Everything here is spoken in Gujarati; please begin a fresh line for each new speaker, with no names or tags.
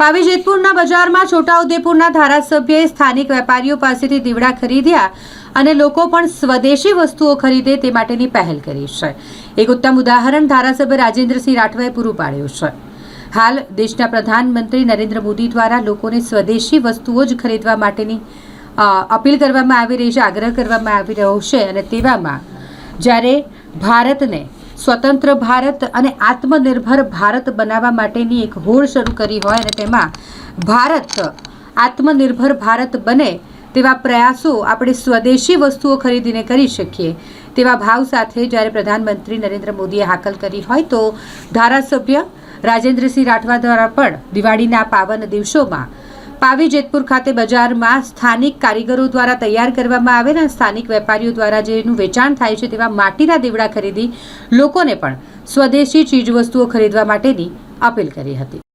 પાવી જેતપુરના બજારમાં છોટાઉદેપુરના ધારાસભ્યએ સ્થાનિક વેપારીઓ પાસેથી દીવડા ખરીદ્યા અને લોકો પણ સ્વદેશી વસ્તુઓ ખરીદે તે માટેની પહેલ કરી છે. એક ઉત્તમ ઉદાહરણ ધારાસભ્ય રાજેન્દ્રસિંહ રાઠવાએ પૂરું પાડ્યું છે. હાલ દેશના પ્રધાનમંત્રી નરેન્દ્ર મોદી દ્વારા લોકોને સ્વદેશી વસ્તુઓ જ ખરીદવા માટેની અપીલ કરવામાં આવી રહી છે, આગ્રહ કરવામાં આવી રહ્યો છે અને તેવામાં જ્યારે ભારતને સ્વતંત્ર ભારત અને આત્મનિર્ભર ભારત બનાવવા માટેની એક હોડ શરૂ કરી હોય અને તેમાં ભારત, આત્મનિર્ભર ભારત બને તેવા પ્રયાસો આપણે સ્વદેશી વસ્તુઓ ખરીદીને કરી શકીએ. તેવા ભાવ સાથે જ્યારે પ્રધાનમંત્રી નરેન્દ્ર મોદીએ હાકલ કરી હોય તો ધારાસભ્ય રાજેન્દ્રસિંહ રાઠવા દ્વારા પણ દિવાળીના પાવન દિવસોમાં પાવી જેતપુર ખાતે બજારમાં સ્થાનિક કારીગરો દ્વારા તૈયાર કરવામાં આવેલા સ્થાનિક વેપારીઓ દ્વારા જેનું વેચાણ થાય છે તેવા માટીના દીવડા ખરીદી લોકોને પણ સ્વદેશી ચીજવસ્તુઓ ખરીદવા માટેની અપીલ કરી હતી.